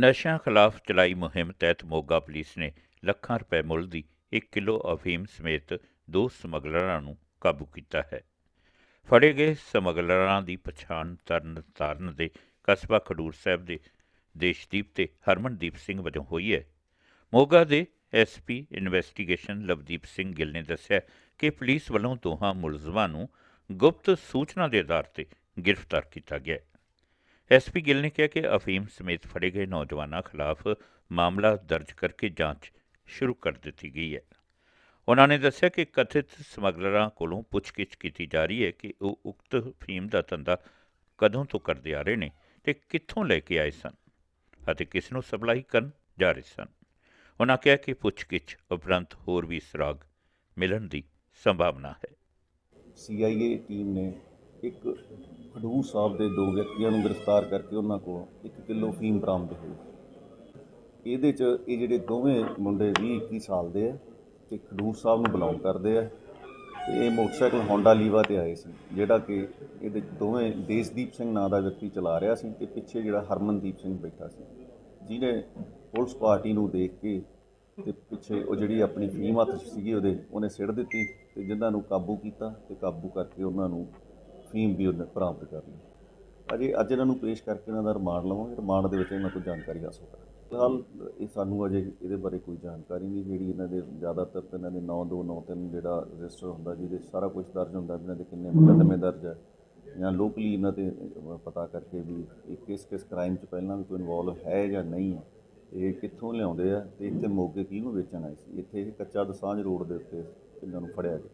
ਨਸ਼ਿਆਂ ਖਿਲਾਫ ਚਲਾਈ ਮੁਹਿੰਮ ਤਹਿਤ ਮੋਗਾ ਪੁਲਿਸ ਨੇ ਲੱਖਾਂ ਰੁਪਏ ਮੁੱਲ ਦੀ 1 ਕਿਲੋ ਅਫੀਮ ਸਮੇਤ ਦੋ ਸਮਗਲਰਾਂ ਨੂੰ ਕਾਬੂ ਕੀਤਾ ਹੈ। ਫੜੇ ਗਏ ਸਮਗਲਰਾਂ ਦੀ ਪਛਾਣ ਤਰਨ ਤਾਰਨ ਦੇ ਕਸਬਾ ਖਡੂਰ ਸਾਹਿਬ ਦੇ ਦੇਸ਼ਦੀਪ ਤੇ ਹਰਮਨਦੀਪ ਸਿੰਘ ਵਜੋਂ ਹੋਈ ਹੈ। ਮੋਗਾ ਦੇ ਐਸਪੀ ਇਨਵੈਸਟੀਗੇਸ਼ਨ ਲਵਦੀਪ ਸਿੰਘ ਗਿੱਲ ਨੇ ਦੱਸਿਆ ਕਿ ਪੁਲਿਸ ਵੱਲੋਂ ਦੋਹਾਂ ਮੁਲਜ਼ਮਾਂ ਨੂੰ ਗੁਪਤ ਸੂਚਨਾ ਦੇ ਆਧਾਰ ਤੇ ਗ੍ਰਿਫਤਾਰ ਕੀਤਾ ਗਿਆ ਹੈ। ਐਸਪੀ ਗਿੱਲ ਨੇ ਕਿਹਾ ਕਿ ਅਫੀਮ ਸਮੇਤ ਫੜੇ ਗਏ ਨੌਜਵਾਨਾਂ ਖਿਲਾਫ ਮਾਮਲਾ ਦਰਜ ਕਰਕੇ ਜਾਂਚ ਸ਼ੁਰੂ ਕਰ ਦਿੱਤੀ ਗਈ ਹੈ। ਉਹਨਾਂ ਨੇ ਦੱਸਿਆ ਕਿ ਕਥਿਤ ਸਮਗਲਰਾਂ ਕੋਲੋਂ ਪੁੱਛਗਿੱਛ ਕੀਤੀ ਜਾ ਰਹੀ ਹੈ ਕਿ ਉਹ ਉਕਤ ਅਫੀਮ ਦਾ ਧੰਦਾ ਕਦੋਂ ਤੋਂ ਕਰਦੇ ਆ ਰਹੇ ਨੇ ਤੇ ਕਿੱਥੋਂ ਲੈ ਕੇ ਆਏ ਸਨ ਅਤੇ ਕਿਸ ਨੂੰ ਸਪਲਾਈ ਕਰਨ ਜਾ ਰਹੇ ਸਨ। ਉਹਨਾਂ ਕਿਹਾ ਕਿ ਪੁੱਛਗਿੱਛ ਉਪਰੰਤ ਹੋਰ ਵੀ ਸੁਰਾਗ ਮਿਲਣ ਦੀ ਸੰਭਾਵਨਾ ਹੈ। ਸੀਆਈਏ ਟੀਮ ਨੇ ਇੱਕ ਖਡੂਰ ਸਾਹਿਬ ਦੇ ਦੋ ਵਿਅਕਤੀਆਂ ਨੂੰ ਗ੍ਰਿਫਤਾਰ ਕਰਕੇ ਉਹਨਾਂ ਕੋਲ 1 ਕਿਲੋ ਫੀਮ ਬਰਾਮਦ ਹੋਈ। ਇਹਦੇ ਚ ਇਹ ਜਿਹੜੇ ਦੋਵੇਂ ਮੁੰਡੇ 20 21 ਸਾਲ ਦੇ ਆ ਤੇ ਖਡੂਰ ਸਾਹਿਬ ਨੂੰ ਬਿਲੋਂਗ ਕਰਦੇ ਆ ਤੇ ਇਹ ਮੋਟਰਸਾਈਕਲ ਹੋਂਡਾ ਲੀਵਾ ਤੇ ਆਏ ਸੀ, ਜਿਹੜਾ ਕਿ ਇਹਦੇ ਦੋਵੇਂ ਦੇਸ਼ਦੀਪ ਸਿੰਘ ਨਾਂ ਦਾ ਵਿਅਕਤੀ ਚਲਾ ਰਿਹਾ ਸੀ ਤੇ ਪਿੱਛੇ ਜਿਹੜਾ ਹਰਮਨਦੀਪ ਸਿੰਘ ਬੈਠਾ ਸੀ। ਜਿਹਨੇ ਪੁਲਿਸ ਪਾਰਟੀ ਨੂੰ ਦੇਖ ਕੇ ਤੇ ਪਿੱਛੇ ਉਹ ਜਿਹੜੀ ਆਪਣੀ ਫੀਮ ਹੱਥ ਸੀਗੀ ਉਹਦੇ, ਉਹਨੇ ਸਿੱਟ ਦਿੱਤੀ ਤੇ ਜਿਨ੍ਹਾਂ ਨੂੰ ਕਾਬੂ ਕੀਤਾ ਤੇ ਕਾਬੂ ਕਰਕੇ ਉਹਨਾਂ ਨੂੰ ਫੀਮ ਵੀ ਉਹਨੇ ਬਰਾਮਦ ਕਰ ਲਈ। ਅਜੇ, ਅੱਜ ਇਹਨਾਂ ਨੂੰ ਪੇਸ਼ ਕਰਕੇ ਇਹਨਾਂ ਦਾ ਰਿਮਾਂਡ ਲਵਾਂਗੇ। ਰਿਮਾਂਡ ਦੇ ਵਿੱਚ ਇਹਨਾਂ ਤੋਂ ਜਾਣਕਾਰੀ ਹਾਸਲ ਕਰਾਂਗੇ। ਫਿਲਹਾਲ ਇਹ ਸਾਨੂੰ ਅਜੇ ਇਹਦੇ ਬਾਰੇ ਕੋਈ ਜਾਣਕਾਰੀ ਨਹੀਂ, ਜਿਹੜੀ ਇਹਨਾਂ ਦੇ ਜ਼ਿਆਦਾਤਰ ਤਾਂ ਇਹਨਾਂ ਦੇ 9293 ਜਿਹੜਾ ਰਜਿਸਟਰ ਹੁੰਦਾ, ਜਿਹਦੇ 'ਚ ਸਾਰਾ ਕੁਝ ਦਰਜ ਹੁੰਦਾ ਵੀ ਇਹਨਾਂ ਦੇ ਕਿੰਨੇ ਮੁਕੱਦਮੇ ਦਰਜ ਹੈ ਜਾਂ ਲੋਕਲੀ ਇਹਨਾਂ ਤੇ ਪਤਾ ਕਰਕੇ ਵੀ ਇਹ ਕਿਸ ਕਿਸ ਕ੍ਰਾਈਮ 'ਚ ਪਹਿਲਾਂ ਵੀ ਕੋਈ ਇਨਵੋਲਵ ਹੈ ਜਾਂ ਨਹੀਂ ਹੈ, ਇਹ ਕਿੱਥੋਂ ਲਿਆਉਂਦੇ ਆ ਤੇ ਇੱਥੇ ਮੋਗੇ ਕਿਹਨੂੰ ਵੇਚਣ ਆਏ ਸੀ? ਇੱਥੇ ਇਹ ਕੱਚਾ ਦਸਾਂਝ ਰੋਡ ਦੇ ਉੱਤੇ ਇਹਨਾਂ ਨੂੰ ਫੜਿਆ ਗਿਆ।